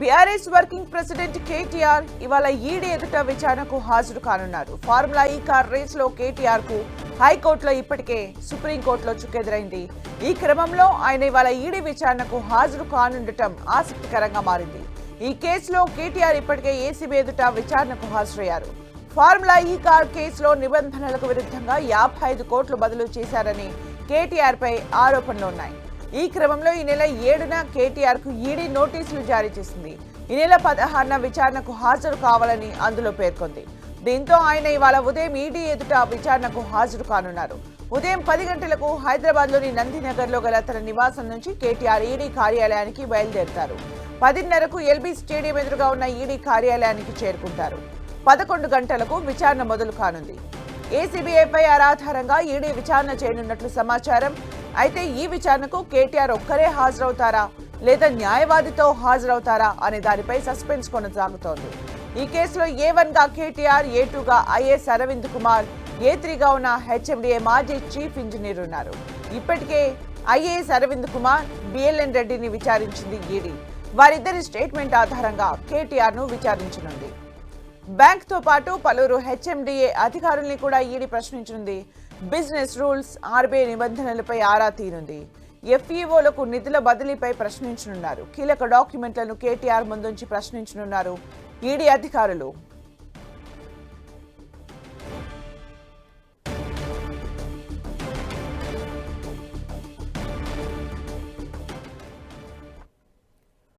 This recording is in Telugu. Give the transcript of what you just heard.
బీఆర్ఎస్ వర్కింగ్ ప్రెసిడెంట్ కేటీఆర్ ఇవాళ ఈడీ ఎదుట విచారణకు హాజరు కానున్నారు. ఫార్ములా ఈ కార్ రేస్లో కేటీఆర్కు హైకోర్టులో ఇప్పటికే సుప్రీంకోర్టులో చుక్కెదురైంది. ఈ క్రమంలో ఆయన ఇవాళ ఈడీ విచారణకు హాజరు కానుండటం ఆసక్తికరంగా మారింది. ఈ కేసులో కేటీఆర్ ఇప్పటికే ఏసీబీ ఎదుట విచారణకు హాజరయ్యారు. ఫార్ములా ఈ కార్ కేసులో నిబంధనలకు విరుద్ధంగా యాభై ఐదు కోట్లు బదులు చేశారని కేటీఆర్ పై ఆరోపణలు ఉన్నాయి. ఈ క్రమంలో ఈ నెల ఏడున కేటీఆర్కు ఈడీ నోటీసులు జారీ చేసింది. ఈ నెల పదహారున విచారణకు హాజరు కావాలని అందులో పేర్కొంది. దీంతో ఆయన ఇవాళ ఉదయం ఈడీ ఎదుట విచారణకు హాజరు కానున్నారు. ఉదయం పది గంటలకు హైదరాబాద్లోని నందినగర్లో గల తన నివాసం నుంచి కేటీఆర్ ఈడీ కార్యాలయానికి బయలుదేరుతారు. పదిన్నరకు ఎల్బీ స్టేడియం ఎదురుగా ఉన్న ఈడీ కార్యాలయానికి చేరుకుంటారు. పదకొండు గంటలకు విచారణ మొదలు కానుంది. ఏసీబీఐపై ఆధారంగా ఈడీ విచారణ చేయనున్నట్లు సమాచారం అయితే ఈ విచారణకు కేటీఆర్ ఒక్కరే హాజరవుతారా? లేదా న్యాయవాదితో హాజరవుతారా? అనే దానిపై సస్పెన్స్ కొనసాగుతోంది. ఈ కేసులో ఏ వన్గా కేటీఆర్ ఏ టూగా ఐఏఎస్ అరవింద్ కుమార్ ఏ త్రీగా ఉన్న హెచ్ఎండిఏ మాజీ చీఫ్ ఇంజనీర్ ఉన్నారు. ఇప్పటికే ఐఏఎస్ అరవింద్ కుమార్ బిఎల్ఎన్ రెడ్డిని విచారించింది ఈడీ. వారిద్దరి స్టేట్మెంట్ ఆధారంగా కేటీఆర్ను విచారించనుంది. బ్యాంక్తో పాటు పలువురు హెచ్ఎండిఏ అధికారుల్ని కూడా ఈడీ ప్రశ్నించనుంది బిజినెస్ రూల్స్ ఆర్బీఐ నిబంధనలపై ఆరా తీనుంది ఎఫ్ఈఓలకు నిధుల బదిలీపై ప్రశ్నించనున్నారు. కీలక డాక్యుమెంట్లను కేటీఆర్ ముందుంచి ప్రశ్నించనున్నారు ఈడీ అధికారులు.